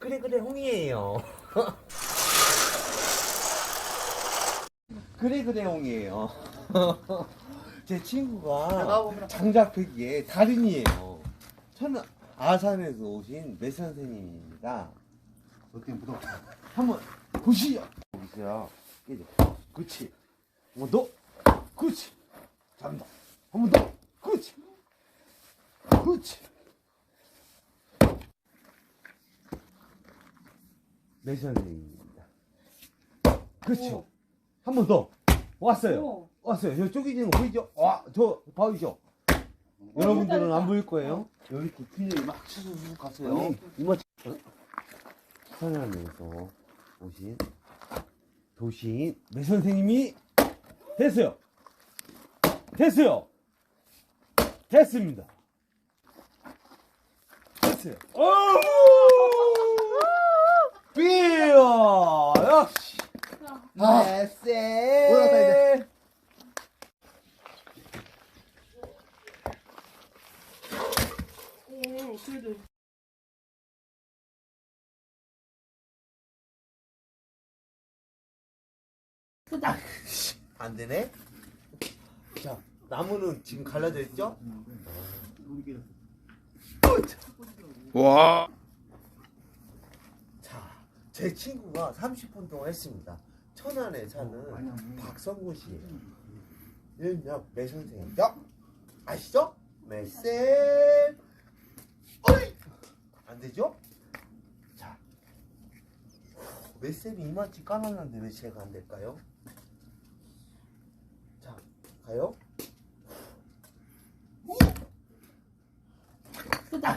그래 그래 홍이에요. 그래 그래 홍이에요. 제 친구가 장작패기의 달인이에요. 저는 아산에서 오신 매 선생님입니다. 어떻게 묻어? 한번 보시죠. 보세요. 깨져. 그렇지. 한번 더. 그렇지. 잡는다. 한번 더. 그렇지. 그렇지. 매 선생님입니다. 그렇죠. 한 번 더. 왔어요. 오. 왔어요. 저 쪼개지는 거 보이죠? 와, 저 보이죠? 여러분들은 안 보일 거예요. 여기 이렇게 균형이 막 치고 갔어요. 이모 천안에서 오신 도시인 매 선생님이 됐어요. 됐어요. 됐습니다. 됐어요. 비어! 역시! 아. 됐어! 올라갔다, 이제. 오, 그래도. 크다. 안 되네? 자, 나무는 지금 갈라져 있죠? 와. 자, 제 친구가 30분 동안 했습니다. 천안에 사는 박성구 씨는요 매선생이죠 아시죠? 매쌤 어이! 안 되죠? 자. 매쌤이 이마치 깔았는데 왜 제가 안 될까요? 자 가요. 아, 끝다.